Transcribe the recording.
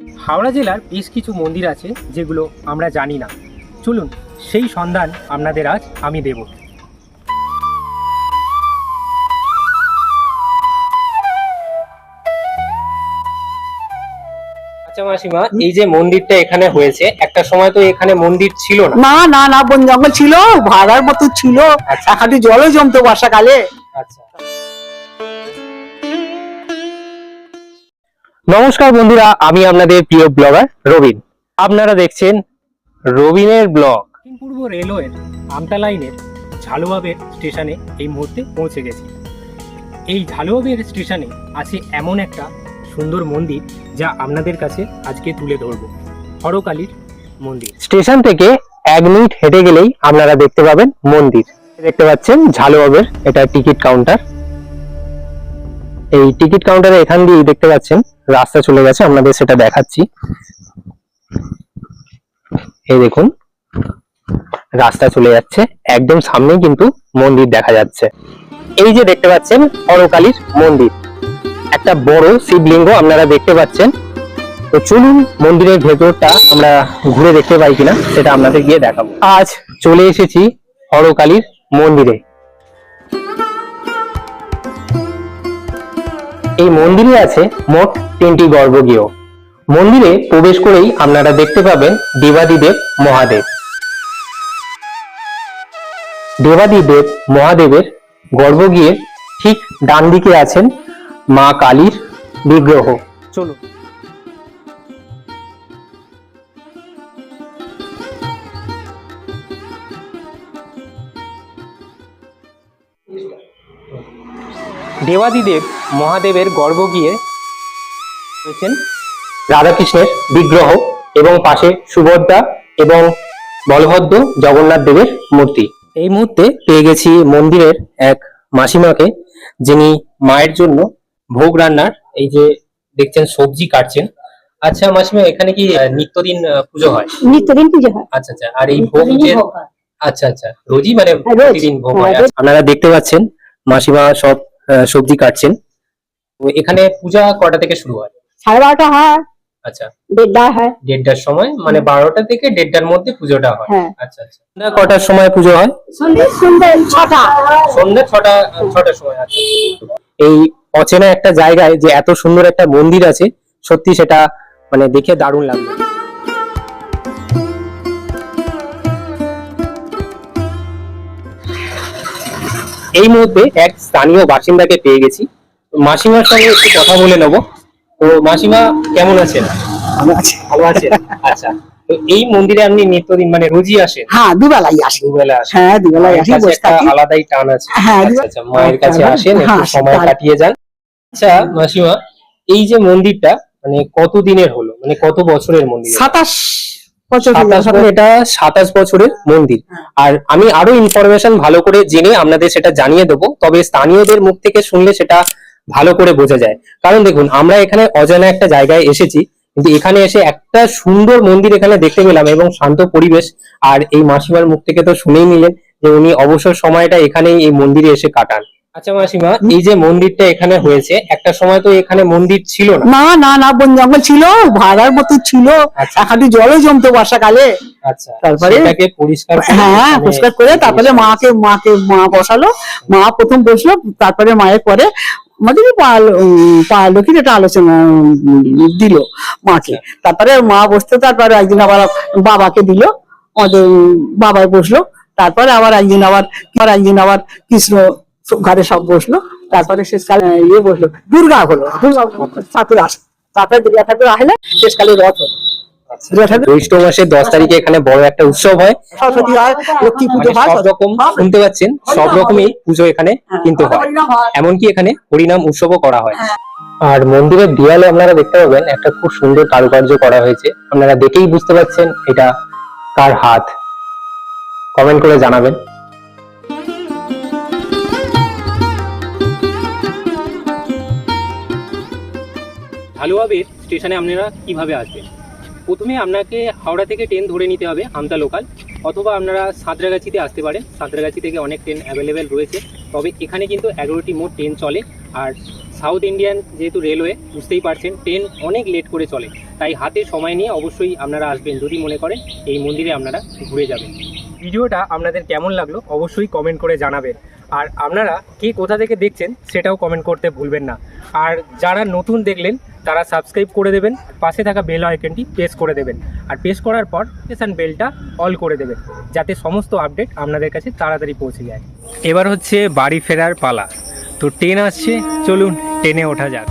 হাওড়া জেলার বেশ কিছু মন্দির আছে যেগুলো আমরা জানি না। চলুন সেই সন্ধান আপনাদের আজ আমি দেব। আচ্ছা মাসিমা এই যে মন্দিরটা এখানে হয়েছে একটা সময় তো এখানে মন্দির ছিল না। না না না বন জঙ্গল ছিল ভাড়ার মতো ছিল। আচ্ছা। একাটি জলও জমতো বর্ষাকালে। আচ্ছা। নমস্কার বন্ধুরা আমি আপনাদের প্রিয় ব্লগার রবিন। আপনারা দেখছেন রবিনের ব্লগ পূর্ব রেলওয়ের আমতা লাইনের ঝালুয়াবের স্টেশনে এই মুহূর্তে পৌঁছে গেছি। এই ঝালুয়াবের স্টেশনে আছে এমন একটা সুন্দর মন্দির যা আপনাদের কাছে আজকে তুলে ধরব। হরকালীর মন্দির। স্টেশন থেকে এক মিনিট হেঁটে গেলেই আপনারা দেখতে পাবেন মন্দির। দেখতে পাচ্ছেন ঝালুয়াবের এটা টিকিট কাউন্টার এই টিকিট কাউন্টারে এখান দিয়ে দেখতে পাচ্ছেন রাস্তা চলে গেছে, আপনাদের সেটা দেখাচ্ছি। এই দেখুন, রাস্তা চলে যাচ্ছে, একদম সামনেই কিন্তু মন্দির দেখা যাচ্ছে। এই যে দেখতে পাচ্ছেন হরকালীর মন্দির। একটা বড় শিবলিঙ্গ আপনারা দেখতে পাচ্ছেন। তো চলুন, মন্দিরের ভেতরটা আমরা ঘুরে দেখতে পাই কিনা, সেটা আপনাদের গিয়ে দেখাবো। আজ চলে এসেছি হরকালীর মন্দিরে। এই মন্দিরে আছে মোট তিনটি গর্ভগৃহ। মন্দিরে প্রবেশ করেই আপনারা দেখতে পাবেন দেবাদিদেব, মহাদেব। দেবাদিদেব, মহাদেবের গর্ভগৃহের ঠিক ডান দিকে আছেন মা কালীর বিগ্রহ। চলুন। দেবাদিদেব মহাদেবের গর্ভগৃহে রয়েছেন রাধাকৃষ্ণের বিগ্রহ এবং পাশে সুভদ্রা এবং বলভদ্র জগন্নাথ দেবের মূর্তি। এই মুহূর্তে পেয়ে গেছি মন্দিরের এক মাসিমাকে যিনি মায়ের জন্য ভোগ রান্নার এই যে দেখছেন সবজি কাটছেন। আচ্ছা মাসিমা এখানে কি আহ, নিত্যদিন পুজো হয়? নিত্যদিন পুজো হয়। আচ্ছা আচ্ছা আর এই ভোগ যে আচ্ছা আচ্ছা রোজই মানে প্রতিদিন ভোগ হয়। হ্যাঁ, আপনারা দেখতে পাচ্ছেন মাসিমা সব সবজি কাটছেন। তো এখানে পূজা কটা থেকে শুরু হয়? সাড়ে বারোটা হয়। আচ্ছা। দেড়টা হয়। দেড়টার সময় মানে বারোটা থেকে দেড়টার মধ্যে পুজোটা হয়। হ্যাঁ। আচ্ছা আচ্ছা। সন্ধ্যা কটার সময় পুজো হয়? সন্ধ্যে সন্ধ্যে ছটা। সন্ধ্যা ছটা ছটার সময় আচ্ছা। এই অচেনা একটা জায়গায় যে এত সুন্দর একটা মন্দির আছে সত্যি সেটা মানে দেখে দারুণ লাগল। এই মুহূর্তে এক স্থানীয় বাসিন্দাকে পেয়ে গেছি। মাসিমার সঙ্গে একটু কথা বলে নেব। তো মাসিমা কেমন আছেন? ভালো আছে। ভালো আছেন? আচ্ছা। তো এই মন্দিরে আপনি নিত্যদিন মানে রোজই আসেন? হ্যাঁ দুবেলাই আসি। দুবেলা আসেন। হ্যাঁ দুবেলাই আসি একটা আলাদাই টান আছে। হ্যাঁ, আচ্ছা, আচ্ছা, মায়ের কাছে হ্যাঁ, আসেন একটু হ্যাঁ, সময় কাটিয়ে যান। আচ্ছা মাসিমা এই যে মন্দিরটা মানে কত দিনের হলো? মানে কত বছরের মন্দির? সাতাশ এটা সাতাশ বছরের মন্দির। আর আমি আরও ইনফরমেশন ভালো করে জেনে আপনাদের সেটা জানিয়ে দেবো তবে স্থানীয়দের মুখ থেকে শুনলে সেটা ভালো করে বোঝা যায়। কারণ দেখুন আমরা এখানে অজানা একটা জায়গায় এসেছি কিন্তু এখানে এসে একটা সুন্দর মন্দির এখানে দেখতে পেলাম এবং শান্ত পরিবেশ। আর এই মাসিমার মুখ থেকে তো শুনেই নিলেন যে উনি অবসর সময়টা এখানেই এই মন্দিরে এসে কাটান। আচ্ছা মাসিমা এই যে মন্দিরটা এখানে হয়েছে একটা সময় তো এখানে মন্দির ছিল না। না না না বন জঙ্গল ছিল ভাড়ার মতো ছিল। আচ্ছা। একাটি জলও জমতো বর্ষাকালে। আচ্ছা তারপরে- পরিষ্কার করে হ্যাঁ পরিষ্কার করে তারপরে মাকে মাকে মা বসালো। মা প্রথম বসল তারপরে মায়ের পরে আমাদের লক্ষ্মীর একটা আলোচনা দিল মাকে। তারপরে মা বসতে তারপরে একদিন আবার বাবাকে দিল। আমাদের বাবাই বসল। তারপরে আবার একদিন আবার একদিন আবার কৃষ্ণ ঘরে সব বসল তারপরে শেষকালে ইয়ে বসল দুর্গা হলো দুর্গা ঠাকুর আস তারপরে দুর্গা ঠাকুর আসলে শেষকালে রথ হলো। জ্যৈষ্ঠ মাসের দশ তারিখে এখানে বড় একটা উৎসব হয়। সরস্বতী হয় লক্ষ্মী পুজো মানে হয় সব রকম শুনতে পাচ্ছেন সব রকমই পুজো এখানে কিন্তু হয়। এমনকি এখানে হরিনাম উৎসবও করা হয়। আর মন্দিরের দেয়ালে আপনারা দেখতে পাবেন একটা খুব সুন্দর কারুকার্য করা হয়েছে। আপনারা দেখেই বুঝতে পারছেন এটা কার হাত। কমেন্ট করে জানাবেন। ঢালুয়াবের স্টেশনে আপনারা কীভাবে আসবেন? প্রথমে আপনাকে হাওড়া থেকে ট্রেন ধরে নিতে হবে আমতা লোকাল অথবা আপনারা সাঁতরাগাছিতে আসতে পারেন। সাঁতরাগাছি থেকে অনেক ট্রেন অ্যাভেলেবেল রয়েছে। তবে এখানে কিন্তু এগারোটি মোট ট্রেন চলে আর সাউথ ইন্ডিয়ান যেহেতু রেলওয়ে বুঝতেই পারছেন ট্রেন অনেক লেট করে চলে। তাই হাতে সময় নিয়ে অবশ্যই আপনারা আসবেন যদি মনে করেন এই মন্দিরে আপনারা ঘুরে যাবেন। ভিডিওটা আপনাদের কেমন লাগল অবশ্যই কমেন্ট করে জানাবেন। আর আপনারা কে কোথা থেকে দেখছেন সেটাও কমেন্ট করতে ভুলবেন না। আর যারা নতুন দেখলেন, তারা সাবস্ক্রাইব করে দেবেন, পাশে থাকা বেল আইকনটি প্রেস করে দেবেন। আর প্রেস করার পর স্টেশন বেলটা অল করে দেবেন, যাতে সমস্ত আপডেট আপনাদের কাছে তাড়াতাড়ি পৌঁছে যায়। এবার হচ্ছে বাড়ি ফেরার পালা। তো ট্রেন আসছে, চলুন ট্রেনে ওঠা যাক।